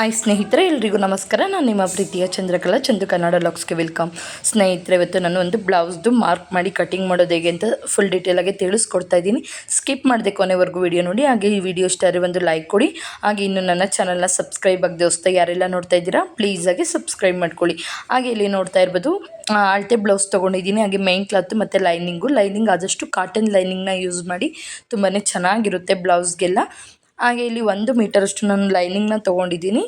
Hi ಸ್ನೇಹಿತರೆ, ಎಲ್ರಿಗೂ ನಮಸ್ಕಾರ. ನಾನು ನಿಮ್ಮ ಪ್ರೀತಿಯ ಚಂದ್ರಕಲಾ, ಚಂದು ಕನ್ನಡ ಲಾಕ್ಸ್ಗೆ ವೆಲ್ಕಮ್. ಸ್ನೇಹಿತರೆ, ಇವತ್ತು ನಾನು ಒಂದು ಬ್ಲೌಸ್ದು ಮಾರ್ಕ್ ಮಾಡಿ ಕಟಿಂಗ್ ಮಾಡೋದು ಹೇಗೆ ಅಂತ ಫುಲ್ ಡೀಟೇಲಾಗಿ ತಿಳಿಸ್ಕೊಡ್ತಾ ಇದ್ದೀನಿ. ಸ್ಕಿಪ್ ಮಾಡಿದೆ ಕೊನೆವರೆಗೂ ವಿಡಿಯೋ ನೋಡಿ, ಹಾಗೆ ಈ ವಿಡಿಯೋ ಇಷ್ಟ ಆದರೆ ಒಂದು ಲೈಕ್ ಕೊಡಿ. ಹಾಗೆ ಇನ್ನು ನನ್ನ ಚಾನಲ್ನ ಸಬ್ಸ್ಕ್ರೈಬ್ ಆಗದೆ ಹೊಸ್ತಾ ಯಾರೆಲ್ಲ ನೋಡ್ತಾ ಇದ್ದೀರಾ ಪ್ಲೀಸಾಗಿ ಸಬ್ಸ್ಕ್ರೈಬ್ ಮಾಡ್ಕೊಳ್ಳಿ. ಹಾಗೆ ಇಲ್ಲಿ ನೋಡ್ತಾ ಇರ್ಬೋದು ಅಳತೆ ಬ್ಲೌಸ್ ತೊಗೊಂಡಿದ್ದೀನಿ. ಹಾಗೆ ಮೈನ್ ಕ್ಲಾತ್ ಮತ್ತು ಲೈನಿಂಗು ಲೈನಿಂಗ್ ಆದಷ್ಟು ಕಾಟನ್ ಲೈನಿಂಗ್ನ ಯೂಸ್ ಮಾಡಿ ತುಂಬಾ ಚೆನ್ನಾಗಿರುತ್ತೆ ಬ್ಲೌಸ್ಗೆಲ್ಲ. ಹಾಗೆ ಇಲ್ಲಿ ಒಂದು ಮೀಟರಷ್ಟು ನಾನು ಲೈನಿಂಗ್ನ ತೊಗೊಂಡಿದ್ದೀನಿ.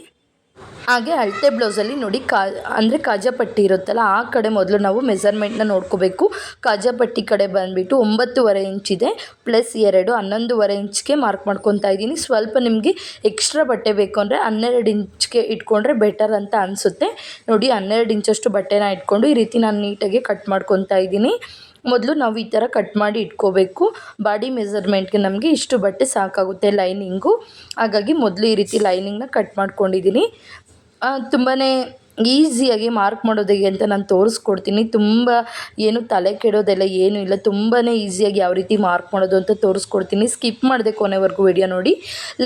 ಹಾಗೆ ಅಳತೆ ಬ್ಲೌಸಲ್ಲಿ ನೋಡಿ ಕಾ, ಅಂದರೆ ಕಾಜಾಪಟ್ಟಿ ಇರುತ್ತಲ್ಲ, ಆ ಕಡೆ ಮೊದಲು ನಾವು ಮೆಸರ್ಮೆಂಟ್ನ ನೋಡ್ಕೋಬೇಕು. ಕಾಜಾಪಟ್ಟಿ ಕಡೆ ಬಂದುಬಿಟ್ಟು ಒಂಬತ್ತುವರೆ ಇಂಚಿದೆ ಪ್ಲಸ್ ಎರಡು, ಹನ್ನೊಂದುವರೆ ಇಂಚ್ಗೆ ಮಾರ್ಕ್ ಮಾಡ್ಕೊತಾ ಇದ್ದೀನಿ. ಸ್ವಲ್ಪ ನಿಮಗೆ ಎಕ್ಸ್ಟ್ರಾ ಬಟ್ಟೆ ಬೇಕು ಅಂದರೆ ಹನ್ನೆರಡು ಇಂಚ್ಗೆ ಇಟ್ಕೊಂಡ್ರೆ ಬೆಟರ್ ಅಂತ ಅನಿಸುತ್ತೆ. ನೋಡಿ ಹನ್ನೆರಡು ಇಂಚಷ್ಟು ಬಟ್ಟೆನ ಇಟ್ಕೊಂಡು ಈ ರೀತಿ ನಾನು ನೀಟಾಗಿ ಕಟ್ ಮಾಡ್ಕೊತಾ ಇದ್ದೀನಿ. ಮೊದಲು ನಾವು ಈ ಥರ ಕಟ್ ಮಾಡಿ ಇಟ್ಕೋಬೇಕು. ಬಾಡಿ ಮೆಸರ್ಮೆಂಟ್ಗೆ ನಮಗೆ ಇಷ್ಟು ಬಟ್ಟೆ ಸಾಕಾಗುತ್ತೆ ಲೈನಿಂಗು ಹಾಗಾಗಿ ಮೊದಲು ಈ ರೀತಿ ಲೈನಿಂಗ್ನ ಕಟ್ ಮಾಡ್ಕೊಂಡಿದ್ದೀನಿ ತುಂಬಾ ಈಸಿಯಾಗಿ ಮಾರ್ಕ್ ಮಾಡೋದು ಹೇಗೆ ಅಂತ ನಾನು ತೋರಿಸ್ಕೊಡ್ತೀನಿ. ತುಂಬ ಏನು ತಲೆ ಕೆಡೋದೆಲ್ಲ ಏನು ಇಲ್ಲ. ತುಂಬಾ ಈಸಿಯಾಗಿ ಯಾವ ರೀತಿ ಮಾರ್ಕ್ ಮಾಡೋದು ಅಂತ ತೋರಿಸ್ಕೊಡ್ತೀನಿ. ಸ್ಕಿಪ್ ಮಾಡಿದೆ ಕೊನೆವರೆಗೂ ವಿಡಿಯೋ ನೋಡಿ.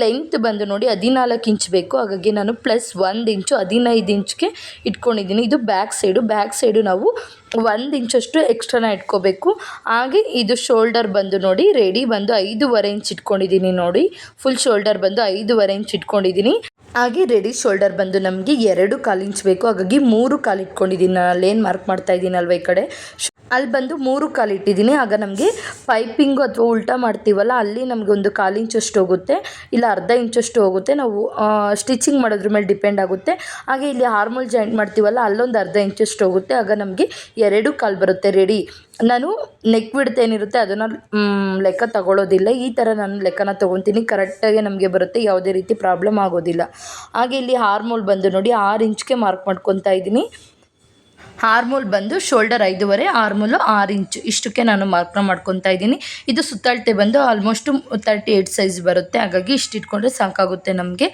ಲೆಂತ್ ಬಂದು ನೋಡಿ, ಹದಿನಾಲ್ಕು ಇಂಚ್ ಬೇಕು. ಹಾಗಾಗಿ ನಾನು ಪ್ಲಸ್ ಒಂದು ಇಂಚು, ಹದಿನೈದು ಇಂಚ್ಗೆ ಇಟ್ಕೊಂಡಿದ್ದೀನಿ. ಇದು ಬ್ಯಾಕ್ ಸೈಡು. ಬ್ಯಾಕ್ ಸೈಡು ನಾವು ಒಂದು ಇಂಚಷ್ಟು ಎಕ್ಸ್ಟ್ರಾನ ಇಟ್ಕೋಬೇಕು. ಹಾಗೆ ಇದು ಶೋಲ್ಡರ್ ಬಂದು ನೋಡಿ, ರೆಡಿ ಬಂದು ಐದೂವರೆ ಇಂಚ್ ಇಟ್ಕೊಂಡಿದ್ದೀನಿ ನೋಡಿ. ಫುಲ್ ಶೋಲ್ಡರ್ ಬಂದು ಐದೂವರೆ ಇಂಚ್ ಇಟ್ಕೊಂಡಿದ್ದೀನಿ. ಹಾಗೆ ರೆಡಿ ಶೋಲ್ಡರ್ ಬಂದು ನಮಗೆ ಎರಡು ಕಾಲು ಇಂಚ್ ಬೇಕು. ಹಾಗಾಗಿ ಮೂರು ಕಾಲು ಇಟ್ಕೊಂಡಿದ್ದೀನಿ ನಾನು ಅಲ್ಲೇನು ಮಾರ್ಕ್ ಮಾಡ್ತಾ ಇದ್ದೀನಲ್ವ ಈ ಕಡೆ? ಅಲ್ಲಿ ಬಂದು ಮೂರು ಕಾಲು ಇಟ್ಟಿದ್ದೀನಿ. ಆಗ ನಮಗೆ ಪೈಪಿಂಗು ಅಥವಾ ಉಲ್ಟಾ ಮಾಡ್ತೀವಲ್ಲ, ಅಲ್ಲಿ ನಮಗೆ ಒಂದು ಕಾಲು ಇಂಚಷ್ಟು ಹೋಗುತ್ತೆ, ಇಲ್ಲ ಅರ್ಧ ಇಂಚಷ್ಟು ಹೋಗುತ್ತೆ. ನಾವು ಸ್ಟಿಚಿಂಗ್ ಮಾಡೋದ್ರ ಮೇಲೆ ಡಿಪೆಂಡ್ ಆಗುತ್ತೆ. ಹಾಗೆ ಇಲ್ಲಿ ಹಾರ್ಮೋಲ್ ಜಾಯಿಂಟ್ ಮಾಡ್ತೀವಲ್ಲ, ಅಲ್ಲೊಂದು ಅರ್ಧ ಇಂಚಷ್ಟು ಹೋಗುತ್ತೆ. ಆಗ ನಮಗೆ ಎರಡು ಕಾಲು ಬರುತ್ತೆ ರೆಡಿ. ನಾನು ನೆಕ್ ಬಿಡ್ತ ಏನಿರುತ್ತೆ ಅದನ್ನು ಲೆಕ್ಕ ತಗೊಳ್ಳೋದಿಲ್ಲ ಈ ಥರ ನಾನು ಲೆಕ್ಕನ ತೊಗೊತೀನಿ. ಕರೆಕ್ಟಾಗಿ ನಮಗೆ ಬರುತ್ತೆ, ಯಾವುದೇ ರೀತಿ ಪ್ರಾಬ್ಲಮ್ ಆಗೋದಿಲ್ಲ. ಹಾಗೆ ಇಲ್ಲಿ ಹಾರ್ಮೋಲ್ ಬಂದು ನೋಡಿ, ಆರು ಇಂಚ್ಗೆ ಮಾರ್ಕ್ ಮಾಡ್ಕೊತಾ ಇದ್ದೀನಿ. ಹಾರ್ಮೋಲ್ ಬಂದು ಶೋಲ್ಡರ್ ಐದೂವರೆ ಆರ್ಮೂಲು ಆರು ಇಂಚು. ಇಷ್ಟಕ್ಕೆ ನಾನು ಮಾರ್ಕ್ನ ಮಾಡ್ಕೊತಾ ಇದ್ದೀನಿ. ಇದು ಸುತ್ತಳತೆ ಬಂದು ಆಲ್ಮೋಸ್ಟು ತರ್ಟಿ ಏಯ್ಟ್ ಸೈಜ್ ಬರುತ್ತೆ. ಹಾಗಾಗಿ ಇಷ್ಟು ಇಟ್ಕೊಂಡ್ರೆ ಸಾಕಾಗುತ್ತೆ ನಮಗೆ.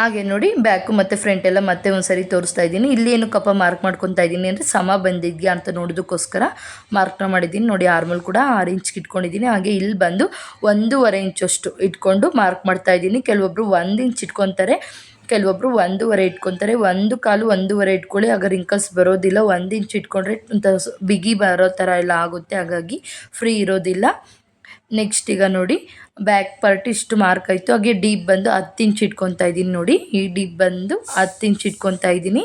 ಹಾಗೆ ನೋಡಿ ಬ್ಯಾಕು ಮತ್ತು ಫ್ರಂಟ್ ಎಲ್ಲ ಮತ್ತೆ ಒಂದು ಸರಿ ತೋರಿಸ್ತಾ ಇದ್ದೀನಿ. ಇಲ್ಲಿ ಏನು ಕಪ್ಪ ಮಾರ್ಕ್ ಮಾಡ್ಕೊತಾ ಇದ್ದೀನಿ ಅಂದರೆ ಸಮ ಬಂದಿದ್ಯಾ ಅಂತ ನೋಡೋದಕ್ಕೋಸ್ಕರ ಮಾರ್ಕ್ನ ಮಾಡಿದ್ದೀನಿ. ನೋಡಿ ಆರ್ಮಲ್ ಕೂಡ ಆರು ಇಂಚ್ಗೆ ಇಟ್ಕೊಂಡಿದ್ದೀನಿ. ಹಾಗೆ ಇಲ್ಲಿ ಬಂದು ಒಂದೂವರೆ ಇಂಚಷ್ಟು ಇಟ್ಕೊಂಡು ಮಾರ್ಕ್ ಮಾಡ್ತಾ ಇದ್ದೀನಿ. ಕೆಲವೊಬ್ಬರು ಒಂದು ಇಂಚ್ ಇಟ್ಕೊತಾರೆ. ಕೆಲವೊಬ್ಬರು ಒಂದೂವರೆ ಇಟ್ಕೊತಾರೆ. ಒಂದು ಕಾಲು ಒಂದೂವರೆ ಇಟ್ಕೊಳ್ಳಿ ಆಗ ರಿಂಕಲ್ಸ್ ಬರೋದಿಲ್ಲ, ಒಂದು ಇಂಚ್ ಇಟ್ಕೊಂಡ್ರೆ ಬಿಗಿ ಬರೋ ಥರ ಎಲ್ಲ ಆಗುತ್ತೆ. ಹಾಗಾಗಿ ಫ್ರೀ ಇರೋದಿಲ್ಲ. ನೆಕ್ಸ್ಟ್ ಈಗ ನೋಡಿ ಬ್ಯಾಕ್ ಪಾರ್ಟ್ ಇಷ್ಟು ಮಾರ್ಕ್ ಆಯಿತು. ಹಾಗೆ ಡೀಪ್ ಬಂದು ಹತ್ತು ಇಂಚ್ ಇಟ್ಕೊತಾ ಇದ್ದೀನಿ ನೋಡಿ. ಈ ಡೀಪ್ ಬಂದು ಹತ್ತು ಇಂಚ್ ಇಟ್ಕೊತಾ ಇದ್ದೀನಿ.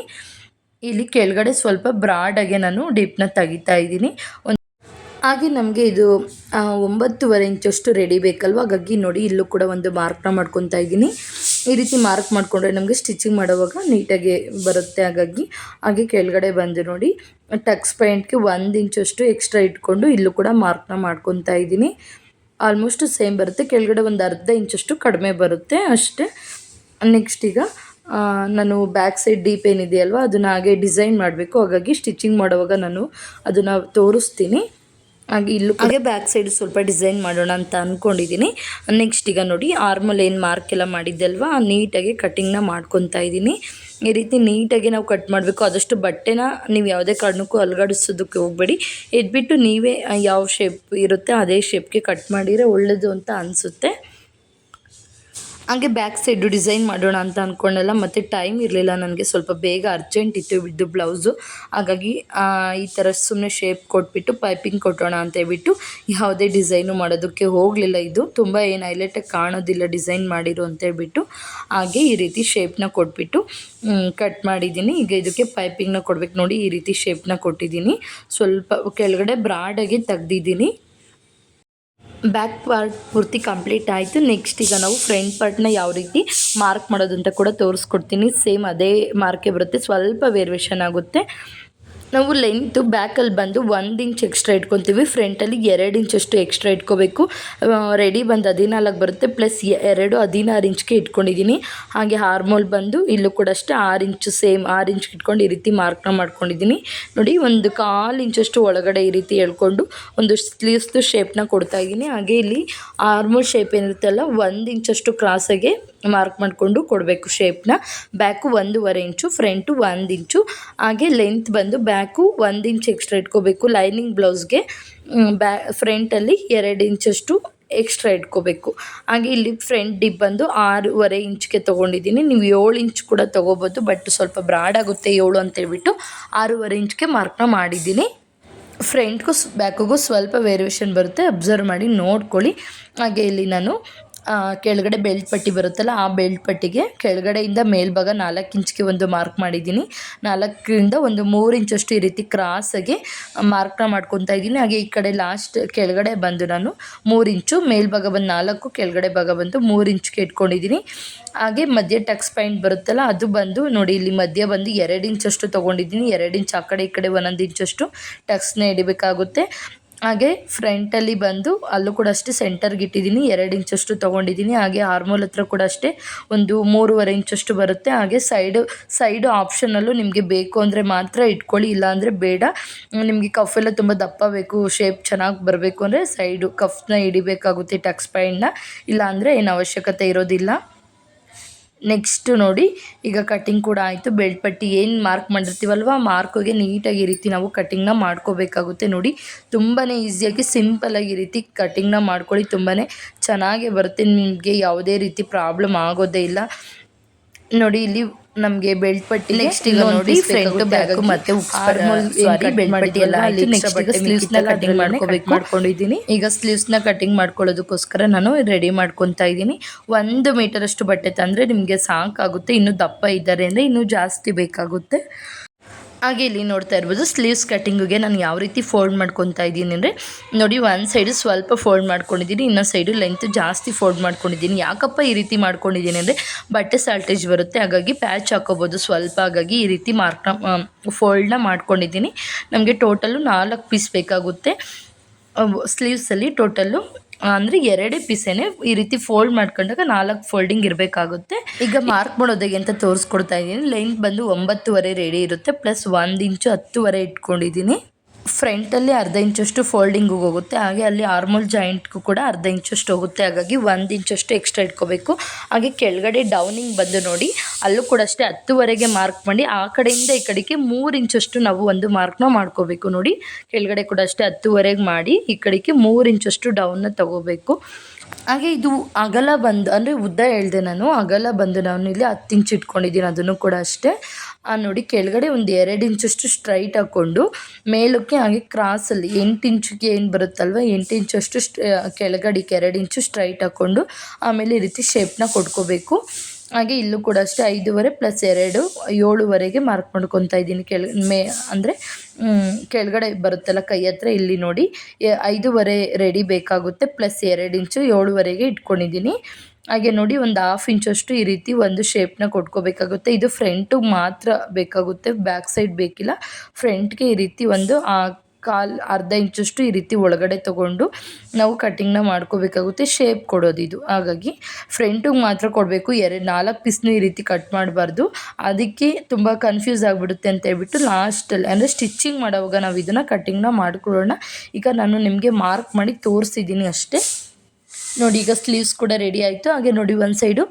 ಇಲ್ಲಿ ಕೆಳಗಡೆ ಸ್ವಲ್ಪ ಬ್ರಾಡಾಗೆ ನಾನು ಡೀಪ್ನ ತೆಗಿತಾ ಇದ್ದೀನಿ. ಒಂದು ಹಾಗೆ ನಮಗೆ ಇದು ಒಂಬತ್ತುವರೆ ಇಂಚಷ್ಟು ರೆಡಿ ಬೇಕಲ್ವ? ಹಾಗಾಗಿ ನೋಡಿ, ಇಲ್ಲೂ ಕೂಡ ಒಂದು ಮಾರ್ಕ್ನ ಮಾಡ್ಕೊತಾ ಇದ್ದೀನಿ. ಈ ರೀತಿ ಮಾರ್ಕ್ ಮಾಡಿಕೊಂಡ್ರೆ ನಮಗೆ ಸ್ಟಿಚಿಂಗ್ ಮಾಡುವಾಗ ನೀಟಾಗಿ ಬರುತ್ತೆ. ಹಾಗಾಗಿ ಹಾಗೆ ಕೆಳಗಡೆ ಬಂದು ನೋಡಿ. ಟಕ್ಸ್ ಪ್ಯಾಂಟ್ಗೆ ಒಂದು ಇಂಚಷ್ಟು ಎಕ್ಸ್ಟ್ರಾ ಇಟ್ಕೊಂಡು ಇಲ್ಲೂ ಕೂಡ ಮಾರ್ಕ್ನ ಮಾಡ್ಕೊತಾ ಇದ್ದೀನಿ. ಆಲ್ಮೋಸ್ಟ್ ಸೇಮ್ ಬರುತ್ತೆ. ಕೆಳಗಡೆ ಒಂದು ಅರ್ಧ ಇಂಚಷ್ಟು ಕಡಿಮೆ ಬರುತ್ತೆ ಅಷ್ಟೇ. ನೆಕ್ಸ್ಟ್ ಈಗ ನಾನು ಬ್ಯಾಕ್ ಸೈಡ್ ಡೀಪ್ ಏನಿದೆಯಲ್ವ, ಅದನ್ನು ಹಾಗೆ ಡಿಸೈನ್ ಮಾಡಬೇಕು. ಹಾಗಾಗಿ ಸ್ಟಿಚಿಂಗ್ ಮಾಡುವಾಗ ನಾನು ಅದನ್ನು ತೋರಿಸ್ತೀನಿ. ಹಾಗೆ ಇಲ್ಲೂ ಹಾಗೆ ಬ್ಯಾಕ್ ಸೈಡ್ ಸ್ವಲ್ಪ ಡಿಸೈನ್ ಮಾಡೋಣ ಅಂತ ಅಂದ್ಕೊಂಡಿದ್ದೀನಿ ನೆಕ್ಸ್ಟ್ ಈಗ ನೋಡಿ ಆರ್ಮಲ್ ಏನು ಮಾರ್ಕ್ ಎಲ್ಲ ಮಾಡಿದ್ದಲ್ವಾ, ನೀಟಾಗಿ ಕಟ್ಟಿಂಗ್ನ ಮಾಡ್ಕೊತಾ ಇದ್ದೀನಿ ಈ ರೀತಿ ನೀಟಾಗಿ ನಾವು ಕಟ್ ಮಾಡಬೇಕು, ಆದಷ್ಟು ಬಟ್ಟೆನ ನೀವು ಯಾವುದೇ ಕಾರಣಕ್ಕೂ ಅಲುಗಾಡಿಸೋದಕ್ಕೆ ಹೋಗಬೇಡಿ. ಇದ್ಬಿಟ್ಟು ನೀವೇ ಯಾವ ಶೇಪ್ ಇರುತ್ತೆ, ಅದೇ ಶೇಪ್ಗೆ ಕಟ್ ಮಾಡಿದರೆ ಒಳ್ಳೆಯದು ಅಂತ ಅನಿಸುತ್ತೆ. ಹಾಗೆ ಬ್ಯಾಕ್ ಸೈಡು ಡಿಸೈನ್ ಮಾಡೋಣ ಅಂತ ಅಂದ್ಕೊಂಡಲ್ಲ ಮತ್ತು ಟೈಮ್ ಇರಲಿಲ್ಲ. ನನಗೆ ಸ್ವಲ್ಪ ಬೇಗ ಅರ್ಜೆಂಟ್ ಇತ್ತು ಇದು ಬ್ಲೌಸು ಹಾಗಾಗಿ ಈ ಥರ ಸುಮ್ಮನೆ ಶೇಪ್ ಕೊಟ್ಬಿಟ್ಟು ಪೈಪಿಂಗ್ ಕೊಟ್ಟೋಣ ಅಂತ ಹೇಳ್ಬಿಟ್ಟು ಯಾವುದೇ ಡಿಸೈನು ಮಾಡೋದಕ್ಕೆ ಹೋಗಲಿಲ್ಲ ಇದು. ತುಂಬ ಏನು ಹೈಲೈಟಾಗಿ ಕಾಣೋದಿಲ್ಲ ಡಿಸೈನ್ ಮಾಡಿರೋ ಅಂತ ಹೇಳ್ಬಿಟ್ಟು. ಹಾಗೆ ಈ ರೀತಿ ಶೇಪ್ನ ಕೊಟ್ಬಿಟ್ಟು ಕಟ್ ಮಾಡಿದ್ದೀನಿ. ಈಗ ಇದಕ್ಕೆ ಪೈಪಿಂಗ್ನ ಕೊಡ್ಬೇಕು ನೋಡಿ ಈ ರೀತಿ ಶೇಪ್ನ ಕೊಟ್ಟಿದ್ದೀನಿ. ಸ್ವಲ್ಪ ಕೆಳಗಡೆ ಬ್ರಾಡಾಗಿ ತೆಗ್ದಿದ್ದೀನಿ. ಬ್ಯಾಕ್ ಪಾರ್ಟ್ ಪೂರ್ತಿ ಕಂಪ್ಲೀಟ್ ಆಯಿತು. ನೆಕ್ಸ್ಟ್ ಈಗ ನಾವು ಫ್ರಂಟ್ ಪಾರ್ಟ್ನ ಯಾವ ರೀತಿ ಮಾರ್ಕ್ ಮಾಡೋದು ಅಂತ ಕೂಡ ತೋರಿಸ್ಕೊಡ್ತೀನಿ. ಸೇಮ್ ಅದೇ ಮಾರ್ಕೆ ಬರುತ್ತೆ. ಸ್ವಲ್ಪ ವೇರಿಯೇಷನ್ ಆಗುತ್ತೆ. ನಾವು ಲೆಂತು ಬ್ಯಾಕಲ್ಲಿ ಬಂದು ಒಂದು ಇಂಚ್ ಎಕ್ಸ್ಟ್ರಾ ಇಟ್ಕೊತೀವಿ ಫ್ರಂಟಲ್ಲಿ ಎರಡು ಇಂಚಷ್ಟು ಎಕ್ಸ್ಟ್ರಾ ಇಟ್ಕೋಬೇಕು. ರೆಡಿ ಬಂದು ಹದಿನಾಲ್ಕು ಬರುತ್ತೆ. ಪ್ಲಸ್ ಎರಡು ಹದಿನಾರು ಇಂಚ್ಗೆ ಇಟ್ಕೊಂಡಿದ್ದೀನಿ ಹಾಗೆ ಹಾರ್ಮೋಲ್ ಬಂದು ಇಲ್ಲೂ ಕೂಡ ಅಷ್ಟೇ ಆರು ಇಂಚು ಸೇಮ್ ಆರು ಇಂಚ್ ಇಟ್ಕೊಂಡು ಈ ರೀತಿ ಮಾರ್ಕ್ನ ಮಾಡ್ಕೊಂಡಿದ್ದೀನಿ ನೋಡಿ, ಒಂದು ಕಾಲು ಇಂಚಷ್ಟು ಒಳಗಡೆ ಈ ರೀತಿ ಎಳ್ಕೊಂಡು ಒಂದು ಸ್ಲೀವ್ಸ್ದು ಶೇಪ್ನ ಕೊಡ್ತಾ ಇದ್ದೀನಿ ಹಾಗೆ ಇಲ್ಲಿ ಆರ್ಮೋಲ್ ಶೇಪ್ ಏನಿರುತ್ತಲ್ಲ ಒಂದು ಇಂಚಷ್ಟು ಕ್ರಾಸಾಗೆ ಮಾರ್ಕ್ ಮಾಡಿಕೊಂಡು ಕೊಡಬೇಕು ಶೇಪ್ನ ಬ್ಯಾಕು ಒಂದೂವರೆ ಇಂಚು ಫ್ರಂಟು ಒಂದು ಇಂಚು ಹಾಗೆ ಲೆಂತ್ ಬಂದು ಬ್ಯಾಕು ಒಂದು ಇಂಚ್ ಎಕ್ಸ್ಟ್ರಾ ಇಟ್ಕೋಬೇಕು ಲೈನಿಂಗ್ ಬ್ಲೌಸ್ಗೆ ಬ್ಯಾ ಫ್ರಂಟಲ್ಲಿ ಎರಡು ಇಂಚಷ್ಟು ಎಕ್ಸ್ಟ್ರಾ ಇಟ್ಕೋಬೇಕು. ಹಾಗೆ ಇಲ್ಲಿ ಫ್ರಂಟ್ ಡಿಪ್ ಬಂದು ಆರೂವರೆ ಇಂಚ್ಗೆ ತೊಗೊಂಡಿದ್ದೀನಿ. ನೀವು ಏಳು ಇಂಚ್ ಕೂಡ ತೊಗೋಬೋದು ಬಟ್ ಸ್ವಲ್ಪ ಬ್ರಾಡ್ ಆಗುತ್ತೆ ಏಳು ಅಂತೇಳ್ಬಿಟ್ಟು ಆರೂವರೆ ಇಂಚ್ಗೆ ಮಾರ್ಕ್ನ ಮಾಡಿದ್ದೀನಿ. ಫ್ರಂಟ್ಗೂ ಬ್ಯಾಕಿಗೂ ಸ್ವಲ್ಪ ವೇರಿಯೇಷನ್ ಬರುತ್ತೆ ಅಬ್ಸರ್ವ್ ಮಾಡಿ ನೋಡ್ಕೊಳ್ಳಿ. ಹಾಗೆ ಇಲ್ಲಿ ನಾನು ಕೆಳಗಡೆ ಬೆಲ್ಟ್ ಪಟ್ಟಿ ಬರುತ್ತಲ್ಲ, ಆ ಬೆಲ್ಟ್ ಪಟ್ಟಿಗೆ ಕೆಳಗಡೆಯಿಂದ ಮೇಲ್ಭಾಗ ನಾಲ್ಕು ಇಂಚ್ಗೆ ಒಂದು ಮಾರ್ಕ್ ಮಾಡಿದ್ದೀನಿ. ನಾಲ್ಕರಿಂದ ಒಂದು ಮೂರು ಇಂಚಷ್ಟು ಈ ರೀತಿ ಕ್ರಾಸಾಗಿ ಮಾರ್ಕ್ನ ಮಾಡ್ಕೊತಾ ಇದ್ದೀನಿ. ಹಾಗೆ ಈ ಕಡೆ ಲಾಸ್ಟ್ ಕೆಳಗಡೆ ಬಂದು ನಾನು ಮೂರು ಇಂಚು, ಮೇಲ್ಭಾಗ ಬಂದು ನಾಲ್ಕು, ಕೆಳಗಡೆ ಭಾಗ ಬಂದು ಮೂರು ಇಂಚ್ಗೆ ಇಟ್ಕೊಂಡಿದ್ದೀನಿ. ಹಾಗೆ ಮಧ್ಯೆ ಟಕ್ಸ್ ಪಾಯಿಂಟ್ ಬರುತ್ತಲ್ಲ, ಅದು ಬಂದು ನೋಡಿ, ಇಲ್ಲಿ ಮಧ್ಯ ಬಂದು ಎರಡು ಇಂಚಷ್ಟು ತೊಗೊಂಡಿದ್ದೀನಿ. ಎರಡು ಇಂಚ್ ಆ ಕಡೆ ಈ ಕಡೆ ಒಂದೊಂದು ಇಂಚಷ್ಟು ಟಕ್ಸ್ನ ಹಿಡಿಬೇಕಾಗುತ್ತೆ. ಹಾಗೆ ಫ್ರಂಟಲ್ಲಿ ಬಂದು ಅಲ್ಲೂ ಕೂಡ ಅಷ್ಟೇ ಸೆಂಟರ್ಗೆ ಇಟ್ಟಿದ್ದೀನಿ. ಎರಡು ಇಂಚಷ್ಟು ತೊಗೊಂಡಿದ್ದೀನಿ. ಹಾಗೆ ಆರ್ಮೋಲ್ ಹತ್ರ ಕೂಡ ಅಷ್ಟೇ ಒಂದು ಮೂರುವರೆ ಇಂಚಷ್ಟು ಬರುತ್ತೆ. ಹಾಗೆ ಸೈಡು ಸೈಡು ಆಪ್ಷನಲ್ಲೂ ನಿಮಗೆ ಬೇಕು ಅಂದರೆ ಮಾತ್ರ ಇಟ್ಕೊಳ್ಳಿ. ಇಲ್ಲಾಂದರೆ ಬೇಡ. ನಿಮಗೆ ಕಫ್ ಎಲ್ಲ ತುಂಬ ದಪ್ಪ ಬೇಕು ಶೇಪ್ ಚೆನ್ನಾಗಿ ಬರಬೇಕು ಅಂದರೆ ಸೈಡು ಕಫ್ನ ಹಿಡಿಬೇಕಾಗುತ್ತೆ ಟಕ್ಸ್ ಪಾಯಿಂಟ್ನ ಇಲ್ಲಾಂದರೆ ಏನು ಅವಶ್ಯಕತೆ ಇರೋದಿಲ್ಲ. ನೆಕ್ಸ್ಟ್ ನೋಡಿ, ಈಗ ಕಟ್ಟಿಂಗ್ ಕೂಡ ಆಯಿತು. ಬೆಲ್ಟ್ ಪಟ್ಟಿ ಏನು ಮಾರ್ಕ್ ಮಾಡಿರ್ತೀವಲ್ವ ಮಾರ್ಕ್ಗೆ ನೀಟಾಗಿ ಈ ರೀತಿ ನಾವು ಕಟ್ಟಿಂಗ್ನ ಮಾಡ್ಕೋಬೇಕಾಗುತ್ತೆ ನೋಡಿ. ತುಂಬಾ ಈಸಿಯಾಗಿ ಸಿಂಪಲಾಗಿ ಈ ರೀತಿ ಕಟ್ಟಿಂಗ್ನ ಮಾಡ್ಕೊಳ್ಳಿ. ತುಂಬಾ ಚೆನ್ನಾಗೇ ಬರುತ್ತೆ. ನಿಮಗೆ ಯಾವುದೇ ರೀತಿ ಪ್ರಾಬ್ಲಮ್ ಆಗೋದೇ ಇಲ್ಲ. ನೋಡಿ ಇಲ್ಲಿ ನಮಗೆ ಬೆಲ್ಟ್ ಪಟ್ಟಿ ನೆಕ್ಸ್ಟ್ ಈಗ ನೋಡಿ ಫ್ರಂಟ್ ಬ್ಯಾಕ್ ಮತ್ತೆ ಬೆಲ್ಟ್ ಪಟ್ಟಿ ಎಲ್ಲ ಇಲ್ಲಿ ಸ್ಲೀವ್ಸ್ನ ಕಟಿಂಗ್ ಮಾಡ್ಕೋಬೇಕು ಮಾಡ್ಕೊಂಡಿದ್ದೀನಿ. ಈಗ ಸ್ಲೀವ್ಸ್ನ ಕಟಿಂಗ್ ಮಾಡ್ಕೊಳ್ಳೋದಕ್ಕೋಸ್ಕರ ನಾನು ರೆಡಿ ಮಾಡ್ಕೊತಾ ಇದ್ದೀನಿ. ಒಂದು ಮೀಟರ್ ಅಷ್ಟು ಬಟ್ಟೆ ತಂದ್ರೆ ನಿಮಗೆ ಸಾಕಾಗುತ್ತೆ ಇನ್ನು ದಪ್ಪ ಇದ್ದಾರೆ ಅಂದ್ರೆ ಇನ್ನೂ ಜಾಸ್ತಿ ಬೇಕಾಗುತ್ತೆ. ಹಾಗೆ ಇಲ್ಲಿ ನೋಡ್ತಾ ಇರ್ಬೋದು ಸ್ಲೀವ್ಸ್ ಕಟ್ಟಿಂಗಿಗೆ ನಾನು ಯಾವ ರೀತಿ ಫೋಲ್ಡ್ ಮಾಡ್ಕೊತಾ ಇದ್ದೀನಿ ಅಂದರೆ, ನೋಡಿ ಒಂದು ಸೈಡು ಸ್ವಲ್ಪ ಫೋಲ್ಡ್ ಮಾಡ್ಕೊಂಡಿದ್ದೀನಿ, ಇನ್ನೊಂದು ಸೈಡು ಲೆಂತ್ ಜಾಸ್ತಿ ಫೋಲ್ಡ್ ಮಾಡ್ಕೊಂಡಿದ್ದೀನಿ. ಯಾಕಪ್ಪ ಈ ರೀತಿ ಮಾಡ್ಕೊಂಡಿದ್ದೀನಿ ಅಂದರೆ, ಬಟ್ಟೆ ಸಾಲ್ಟೇಜ್ ಬರುತ್ತೆ, ಹಾಗಾಗಿ ಪ್ಯಾಚ್ ಹಾಕೋಬೋದು. ಸ್ವಲ್ಪ ಹಾಗಾಗಿ ಈ ರೀತಿ ಮಾರ್ಕ್ನ ಫೋಲ್ಡ್ನ ಮಾಡ್ಕೊಂಡಿದ್ದೀನಿ. ನಮಗೆ ಟೋಟಲು ನಾಲ್ಕು ಪೀಸ್ ಬೇಕಾಗುತ್ತೆ. ಸ್ಲೀವ್ಸಲ್ಲಿ ಟೋಟಲ್ಲು ಅಂದರೆ ಎರಡೇ ಪೀಸೇನೆ ಈ ರೀತಿ ಫೋಲ್ಡ್ ಮಾಡ್ಕೊಂಡಾಗ ನಾಲ್ಕು ಫೋಲ್ಡಿಂಗ್ ಇರಬೇಕಾಗುತ್ತೆ. ಈಗ ಮಾರ್ಕ್ ಮಾಡೋದಾಗೆ ಅಂತ ತೋರಿಸ್ಕೊಡ್ತಾ ಇದ್ದೀನಿ. ಲೈನ್ ಬಂದು ಒಂಬತ್ತುವರೆ ರೆಡಿ ಇರುತ್ತೆ. ಪ್ಲಸ್ ಒಂದು ಇಂಚು ಹತ್ತುವರೆ ಇಟ್ಕೊಂಡಿದ್ದೀನಿ. ಫ್ರಂಟಲ್ಲಿ ಅರ್ಧ ಇಂಚಷ್ಟು ಫೋಲ್ಡಿಂಗಿಗೆ ಹೋಗುತ್ತೆ. ಹಾಗೆ ಅಲ್ಲಿ ಆರ್ಮೋಲ್ ಜಾಯಿಂಟ್ಗೂ ಕೂಡ ಅರ್ಧ ಇಂಚಷ್ಟು ಹೋಗುತ್ತೆ. ಹಾಗಾಗಿ ಒಂದು ಇಂಚಷ್ಟು ಎಕ್ಸ್ಟ್ರಾ ಇಟ್ಕೋಬೇಕು. ಹಾಗೆ ಕೆಳಗಡೆ ಡೌನಿಂಗ್ ಬಂದು ನೋಡಿ, ಅಲ್ಲೂ ಕೂಡ ಅಷ್ಟೇ ಹತ್ತುವರೆಗೆ ಮಾರ್ಕ್ ಮಾಡಿ, ಆ ಕಡೆಯಿಂದ ಈ ಕಡೆಗೆ ಮೂರು ಇಂಚಷ್ಟು ನಾವು ಒಂದು ಮಾರ್ಕ್ನ ಮಾಡ್ಕೋಬೇಕು ನೋಡಿ. ಕೆಳಗಡೆ ಕೂಡ ಅಷ್ಟೇ ಹತ್ತುವರೆಗೆ ಮಾಡಿ, ಈ ಕಡೆಗೆ ಮೂರು ಇಂಚಷ್ಟು ಡೌನ್ನ ತಗೋಬೇಕು. ಹಾಗೆ ಇದು ಅಗಲ ಬಂದು, ಅಂದರೆ ಉದ್ದ ಹೇಳಿದೆ ನಾನು, ಅಗಲ ಬಂದು ನಾನು ಇಲ್ಲಿ ಹತ್ತು ಇಂಚ್ ಇಟ್ಕೊಂಡಿದ್ದೀನಿ, ಅದನ್ನು ಕೂಡ ಅಷ್ಟೇ. ನೋಡಿ ಕೆಳಗಡೆ ಒಂದು ಎರಡು ಇಂಚಷ್ಟು ಸ್ಟ್ರೈಟ್ ಹಾಕ್ಕೊಂಡು ಮೇಲಕ್ಕೆ ಹಾಗೆ ಕ್ರಾಸಲ್ಲಿ ಎಂಟು ಇಂಚಿಗೆ ಏನು ಬರುತ್ತಲ್ವ ಎಂಟು ಇಂಚಷ್ಟು ಕೆಳಗಡೆಗೆ ಎರಡು ಇಂಚು ಸ್ಟ್ರೈಟ್ ಹಾಕ್ಕೊಂಡು ಆಮೇಲೆ ಈ ರೀತಿ ಶೇಪ್ನ ಕೊಟ್ಕೋಬೇಕು ಹಾಗೆ ಇಲ್ಲೂ ಕೂಡ ಅಷ್ಟೇ ಐದೂವರೆ ಪ್ಲಸ್ ಎರಡು, ಏಳುವರೆಗೆ ಮಾರ್ಕ್ ಮಾಡ್ಕೊತಾ ಇದ್ದೀನಿ. ಕೆಳ ಮೇ, ಅಂದರೆ ಕೆಳಗಡೆ ಬರುತ್ತಲ್ಲ ಕೈ ಹತ್ರ ಇಲ್ಲಿ ನೋಡಿ ಐದೂವರೆ ರೆಡಿ ಬೇಕಾಗುತ್ತೆ ಪ್ಲಸ್ ಎರಡು ಇಂಚು ಏಳುವರೆಗೆ ಇಟ್ಕೊಂಡಿದ್ದೀನಿ. ಹಾಗೆ ನೋಡಿ ಒಂದು ಹಾಫ್ ಇಂಚಷ್ಟು ಈ ರೀತಿ ಒಂದು ಶೇಪ್ನ ಕೊಟ್ಕೋಬೇಕಾಗುತ್ತೆ. ಇದು ಫ್ರಂಟಿಗೆ ಮಾತ್ರ ಬೇಕಾಗುತ್ತೆ ಬ್ಯಾಕ್ ಸೈಡ್ ಬೇಕಿಲ್ಲ. ಫ್ರಂಟ್ಗೆ ಈ ರೀತಿ ಒಂದು ಕಾಲು ಅರ್ಧ ಇಂಚಷ್ಟು ಈ ರೀತಿ ಒಳಗಡೆ ತೊಗೊಂಡು ನಾವು ಕಟ್ಟಿಂಗ್ನ ಮಾಡ್ಕೋಬೇಕಾಗುತ್ತೆ ಶೇಪ್ ಕೊಡೋದು ಇದು. ಹಾಗಾಗಿ ಫ್ರಂಟಿಗೆ ಮಾತ್ರ ಕೊಡಬೇಕು. ಎರಡು ನಾಲ್ಕು ಪೀಸ್ನು ಈ ರೀತಿ ಕಟ್ ಮಾಡಬಾರ್ದು. ಅದಕ್ಕೆ ತುಂಬ ಕನ್ಫ್ಯೂಸ್ ಆಗಿಬಿಡುತ್ತೆ ಅಂತ ಹೇಳ್ಬಿಟ್ಟು ಲಾಸ್ಟಲ್ಲಿ ಅಂದರೆ ಸ್ಟಿಚಿಂಗ್ ಮಾಡೋವಾಗ ನಾವು ಇದನ್ನು ಕಟ್ಟಿಂಗ್ನ ಮಾಡ್ಕೊಳ್ಳೋಣ. ಈಗ ನಾನು ನಿಮಗೆ ಮಾರ್ಕ್ ಮಾಡಿ ತೋರಿಸಿದ್ದೀನಿ ಅಷ್ಟೇ. ನೋಡಿ ಈಗ ಸ್ಲೀವ್ಸ್ ಕೂಡ ರೆಡಿ ಆಯಿತು. ಹಾಗೆ ನೋಡಿ ಒಂದು ಸೈಡು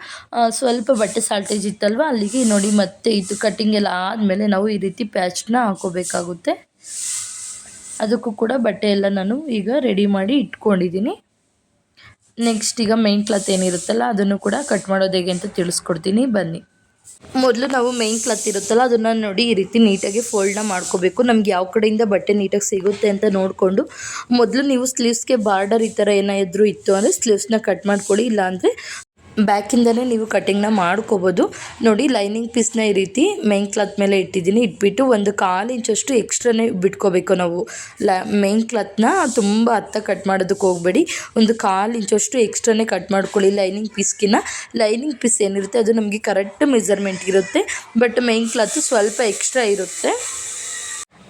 ಸ್ವಲ್ಪ ಬಟ್ಟೆ ಸಾಲ್ಟೇಜ್ ಇತ್ತಲ್ವ? ಅಲ್ಲಿಗೆ ನೋಡಿ ಮತ್ತೆ ಇದು ಕಟ್ಟಿಂಗ್ ಎಲ್ಲ ಆದಮೇಲೆ ನಾವು ಈ ರೀತಿ ಪ್ಯಾಚ್ನ ಹಾಕೋಬೇಕಾಗುತ್ತೆ. ಅದಕ್ಕೂ ಕೂಡ ಬಟ್ಟೆ ಎಲ್ಲ ನಾನು ಈಗ ರೆಡಿ ಮಾಡಿ ಇಟ್ಕೊಂಡಿದ್ದೀನಿ. ನೆಕ್ಸ್ಟ್ ಈಗ ಮೈನ್ ಕ್ಲಾತ್ ಏನಿರುತ್ತಲ್ಲ, ಅದನ್ನು ಕೂಡ ಕಟ್ ಮಾಡೋದು ಹೇಗೆ ಅಂತ ತಿಳಿಸ್ಕೊಡ್ತೀನಿ. ಬನ್ನಿ. ಮೊದಲು ನಾವು ಮೈನ್ ಕ್ಲಾತ್ ಇರುತ್ತಲ್ಲ, ಅದನ್ನು ನೋಡಿ ಈ ರೀತಿ ನೀಟಾಗಿ ಫೋಲ್ಡ್ನ ಮಾಡ್ಕೋಬೇಕು. ನಮ್ಗೆ ಯಾವ ಕಡೆಯಿಂದ ಬಟ್ಟೆ ನೀಟಾಗಿ ಸಿಗುತ್ತೆ ಅಂತ ನೋಡಿಕೊಂಡು, ಮೊದಲು ನೀವು ಸ್ಲೀವ್ಸ್ಗೆ ಬಾರ್ಡರ್ ಈ ಥರ ಏನಾದರೂ ಇತ್ತು ಅಂದರೆ ಸ್ಲೀವ್ಸ್ನ ಕಟ್ ಮಾಡ್ಕೊಳ್ಳಿ, ಇಲ್ಲಾಂದರೆ ಬ್ಯಾಕಿಂದನೇ ನೀವು ಕಟಿಂಗ್ನ ಮಾಡ್ಕೋಬೋದು. ನೋಡಿ, ಲೈನಿಂಗ್ ಪೀಸ್ನ ಈ ರೀತಿ ಮೈನ್ ಕ್ಲಾತ್ ಮೇಲೆ ಇಟ್ಟಿದ್ದೀನಿ. ಇಟ್ಬಿಟ್ಟು ಒಂದು ಕಾಲು ಇಂಚಷ್ಟು ಎಕ್ಸ್ಟ್ರಾನೇ ಬಿಟ್ಕೋಬೇಕು ನಾವು. ಲ, ಮೈನ್ ಕ್ಲಾತ್ನ ತುಂಬ ಹತ್ತ ಕಟ್ ಮಾಡೋದಕ್ಕೆ ಹೋಗಬೇಡಿ. ಒಂದು ಕಾಲು ಇಂಚಷ್ಟು ಎಕ್ಸ್ಟ್ರಾನೇ ಕಟ್ ಮಾಡ್ಕೊಳ್ಳಿ ಲೈನಿಂಗ್ ಪೀಸ್ಗಿನ್ನ. ಲೈನಿಂಗ್ ಪೀಸ್ ಏನಿರುತ್ತೆ, ಅದು ನಮಗೆ ಕರೆಕ್ಟ್ ಮೆಜರ್ಮೆಂಟ್ ಇರುತ್ತೆ. ಬಟ್ ಮೈನ್ ಕ್ಲಾತ್ ಸ್ವಲ್ಪ ಎಕ್ಸ್ಟ್ರಾ ಇರುತ್ತೆ.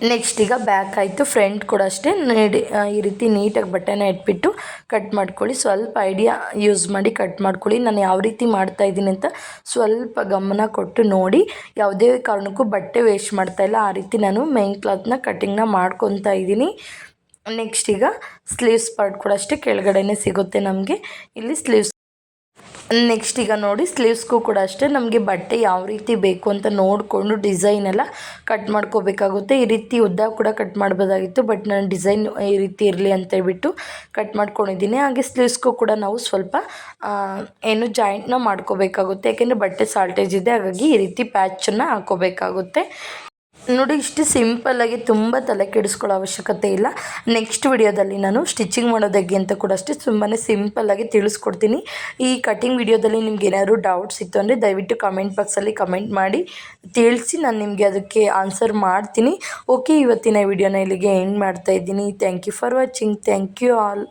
ನೆಕ್ಸ್ಟ್ ಈಗ ಬ್ಯಾಕ್ ಆಯಿತು ಫ್ರಂಟ್ ಕೂಡ ಅಷ್ಟೇ. ನೀಡಿ ಈ ರೀತಿ ನೀಟಾಗಿ ಬಟ್ಟೆನ ಇಟ್ಬಿಟ್ಟು ಕಟ್ ಮಾಡ್ಕೊಳ್ಳಿ. ಸ್ವಲ್ಪ ಐಡಿಯಾ ಯೂಸ್ ಮಾಡಿ ಕಟ್ ಮಾಡ್ಕೊಳ್ಳಿ. ನಾನು ಯಾವ ರೀತಿ ಮಾಡ್ತಾ ಇದ್ದೀನಿ ಅಂತ ಸ್ವಲ್ಪ ಗಮನ ಕೊಟ್ಟು ನೋಡಿ. ಯಾವುದೇ ಕಾರಣಕ್ಕೂ ಬಟ್ಟೆ ವೇಸ್ಟ್ ಮಾಡ್ತಾ ಇಲ್ಲ. ಆ ರೀತಿ ನಾನು ಮೈನ್ ಕ್ಲಾತ್ನ ಕಟ್ಟಿಂಗ್ನ ಮಾಡ್ಕೊತಾ ಇದ್ದೀನಿ. ನೆಕ್ಸ್ಟ್ ಈಗ ಸ್ಲೀವ್ಸ್ ಪಾರ್ಟ್ ಕೂಡ ಅಷ್ಟೇ ಕೆಳಗಡೆನೇ ಸಿಗುತ್ತೆ ನಮಗೆ. ಇಲ್ಲಿ ಸ್ಲೀವ್ಸ್ ನೆಕ್ಸ್ಟ್ ಈಗ ನೋಡಿ ಸ್ಲೀವ್ಸ್ಗೂ ಕೂಡ ಅಷ್ಟೇ. ನಮಗೆ ಬಟ್ಟೆ ಯಾವ ರೀತಿ ಬೇಕು ಅಂತ ನೋಡಿಕೊಂಡು ಡಿಸೈನ್ ಎಲ್ಲ ಕಟ್ ಮಾಡ್ಕೋಬೇಕಾಗುತ್ತೆ. ಈ ರೀತಿ ಉದ್ದ ಕೂಡ ಕಟ್ ಮಾಡ್ಬೋದಾಗಿತ್ತು ಬಟ್ ನಾನು ಡಿಸೈನ್ ಈ ರೀತಿ ಇರಲಿ ಅಂತೇಳ್ಬಿಟ್ಟು ಕಟ್ ಮಾಡ್ಕೊಂಡಿದ್ದೀನಿ. ಹಾಗೆ ಸ್ಲೀವ್ಸ್ಗೂ ಕೂಡ ನಾವು ಸ್ವಲ್ಪ ಏನು ಜಾಯಿಂಟ್ನ ಮಾಡ್ಕೋಬೇಕಾಗುತ್ತೆ. ಯಾಕೆಂದರೆ ಬಟ್ಟೆ ಸಾಲ್ಟೇಜ್ ಇದೆ, ಹಾಗಾಗಿ ಈ ರೀತಿ ಪ್ಯಾಚನ್ನು ಹಾಕೋಬೇಕಾಗುತ್ತೆ. ನೋಡಿ, ಇಷ್ಟು ಸಿಂಪಲ್ಲಾಗಿ ತುಂಬ ತಲೆ ಕೆಡಿಸ್ಕೊಳ್ಳೋ ಅವಶ್ಯಕತೆ ಇಲ್ಲ. ನೆಕ್ಸ್ಟ್ ವಿಡಿಯೋದಲ್ಲಿ ನಾನು ಸ್ಟಿಚಿಂಗ್ ಮಾಡೋದು ಹೇಗೆ ಅಂತ ಕೂಡ ಅಷ್ಟೇ ತುಂಬಾ ಸಿಂಪಲ್ಲಾಗಿ ತಿಳಿಸ್ಕೊಡ್ತೀನಿ. ಈ ಕಟಿಂಗ್ ವಿಡಿಯೋದಲ್ಲಿ ನಿಮ್ಗೆ ಏನಾದರೂ ಡೌಟ್ಸ್ ಇತ್ತು ಅಂದರೆ ದಯವಿಟ್ಟು ಕಮೆಂಟ್ ಬಾಕ್ಸಲ್ಲಿ ಕಮೆಂಟ್ ಮಾಡಿ. ತಿಳಿಸಿ ನಾನು ನಿಮಗೆ ಅದಕ್ಕೆ ಆನ್ಸರ್ ಮಾಡ್ತೀನಿ. ಓಕೆ ಇವತ್ತಿನ ವಿಡಿಯೋನ ಇಲ್ಲಿಗೆ ಎಂಡ್ ಮಾಡ್ತಾ ಇದ್ದೀನಿ. Thank you for watching thank you all